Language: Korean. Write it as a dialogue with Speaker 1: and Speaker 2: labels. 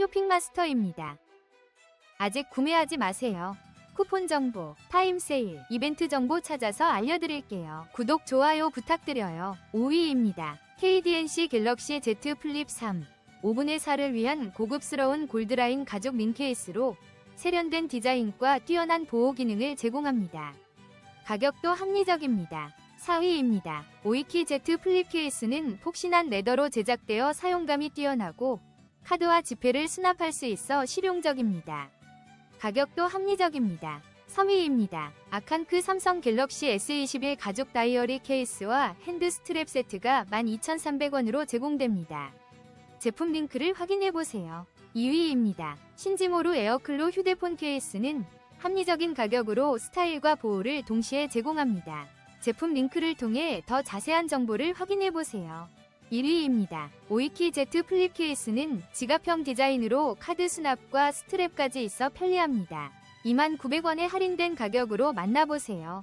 Speaker 1: 쇼핑마스터입니다. 아직 구매하지 마세요. 쿠폰 정보, 타임 세일, 이벤트 정보 찾아서 알려드릴게요. 구독, 좋아요 부탁드려요. 5위입니다. KDNC 갤럭시 Z 플립 3. 5분의 4를 위한 고급스러운 골드라인 가죽 민 케이스로 세련된 디자인과 뛰어난 보호 기능을 제공합니다. 가격도 합리적입니다. 4위입니다. 오이키 Z 플립 케이스는 폭신한 레더로 제작되어 사용감이 뛰어나고 카드와 지폐를 수납할 수 있어 실용적입니다. 가격도 합리적입니다. 3위입니다. 아칸크 삼성 갤럭시 S21 가죽 다이어리 케이스와 핸드 스트랩 세트가 12,300원으로 제공됩니다. 제품 링크를 확인해보세요. 2위입니다. 신지모루 에어클로 휴대폰 케이스는 합리적인 가격으로 스타일과 보호를 동시에 제공합니다. 제품 링크를 통해 더 자세한 정보를 확인해보세요. 1위입니다. 오이키 Z 플립 케이스는 지갑형 디자인으로 카드 수납과 스트랩까지 있어 편리합니다. 29,900원에 할인된 가격으로 만나보세요.